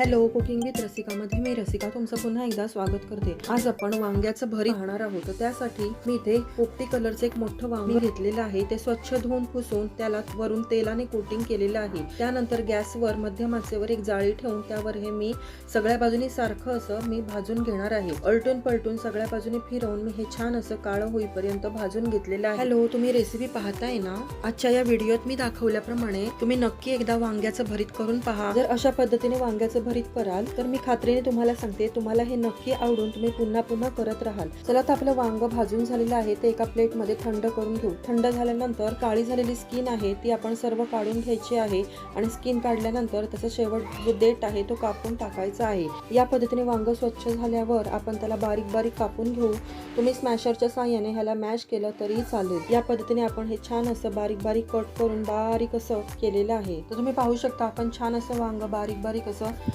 Hello cooking with रसिकामध्ये मी रसिका तुमचं पुन्हा एकदा स्वागत करते. आज आपण वांग्याचं भरीत पाहणार आहोत. तर त्यासाठी मी इथे पोपटी कलरचं एक मोठं वांग घेतलेलं आहे. ते स्वच्छ धुवून पुसून त्याला वरून तेलाने कोटिंग केलेलं आहे. त्यानंतर गॅसवर मध्यम आचेवर एक जाळी ठेवून त्यावर हे मी सगळ्या बाजूनी सारखं असं मी भाजून घेणार आहे. अलटून पलटून सगळ्या बाजूने फिरवून मी हे छान असं काळं होईपर्यंत भाजून घेतलेलं आहे. हॅलो तुम्ही रेसिपी पाहताय ना? आजच्या या व्हिडिओत मी दाखवल्याप्रमाणे तुम्ही नक्की एकदा वांग्याचं भरीत करून पहा. जर अशा पद्धतीने वांग्याचं भरीत कराल तर मी खात्रीने तुम्हाला सांगते तुम्हाला हे नक्की आवडून तुम्ही पुन्हा पुन्हा करत राहाल. चला तर आपलं वांग भाजून झालेलं आहे ते एका प्लेटमध्ये थंड करून घेऊ. थंड झाल्यानंतर काळी झालेली स्किन आहे ती आपण सर्व काढून घ्यायची आहे आणि स्किन काढल्यानंतर त्याचा शेवट जो देठ आहे तो कापून टाकायचा आहे. या पद्धतीने वांग स्वच्छ झाल्यावर आपण त्याला बारीक बारीक कापून घेऊ. तुम्ही स्मॅशरच्या साह्याने ह्याला मॅश केलं तरी चालेल. या पद्धतीने आपण हे छान असं बारीक बारीक कट करून बारीक असं केलेलं आहे. तर तुम्ही पाहू शकता आपण छान असं वांग बारीक बारीक असं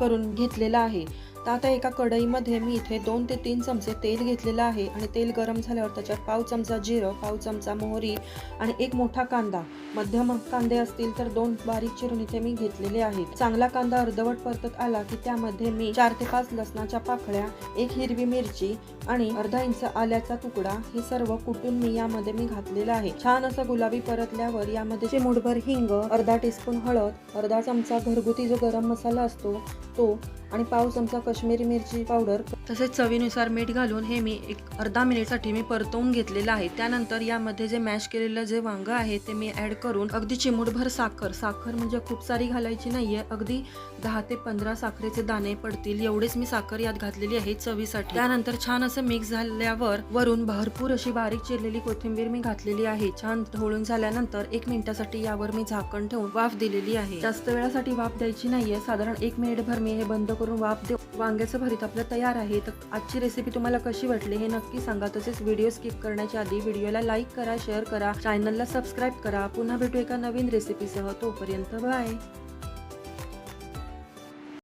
करून घेतलेलं आहे. तर आता एका कढईमध्ये मी इथे दोन ते तीन चमचे तेल घेतलेलं आहे आणि तेल गरम झाल्यावर त्याच्यात पाव चमचा जिरं पाव चमचा मोहरी आणि एक मोठा कांदा. मध्यम कांदे असतील तर दोन बारीक चिरून इथे मी घेतलेले आहेत. चांगला कांदा अर्धवट परतत आला की त्यामध्ये मी चार ते पाच लसणाच्या पाकळ्या एक हिरवी मिरची आणि अर्धा इंच आल्याचा तुकडा हे सर्व कुटून मी यामध्ये मी घातलेलं आहे. छान असं गुलाबी परतल्यावर यामध्ये चिमूटभर हिंग अर्धा टीस्पून हळद अर्धा चमचा घरगुती जो गरम मसाला असतो तो आणि पाव चमचा काश्मीरी मिरची पावडर. तसेच चवीनुसार मीठ घालून हे मी एक अर्धा मिनिटसाठी मी परतवून घेतलेलं आहे. त्यानंतर यामध्ये जे मॅश केलेलं जे वांग आहे ते मी ऍड करून अगदी चिमूटभर साखर. साखर म्हणजे खूप सारी घालायची नाहीये. अगदी दहा ते पंधरा साखरेचे दाणे पडतील एवढेच मी साखर यात घातलेली आहे चवीसाठी. त्यानंतर छान असं मिक्स झाल्यावर वरून भरपूर अशी बारीक चिरलेली कोथिंबीर मी घातलेली आहे. छान ढवळून झाल्यानंतर एक मिनिटासाठी यावर मी झाकण ठेवून वाफ दिलेली आहे. जास्त वेळासाठी वाफ द्यायची नाहीये. साधारण एक मिनिटभर मी हे बंद करून वाफ देऊ वांग्याचं भरीत आपलं तयार आहे. तर आजची रेसिपी तुम्हाला कशी वाटली हे नक्की सांगा. तसेच व्हिडिओ स्किप करण्याच्या आधी व्हिडिओला लाईक करा शेअर करा चॅनलला सबस्क्राईब करा. पुन्हा भेटू एका नवीन रेसिपीसह तोपर्यंत बाय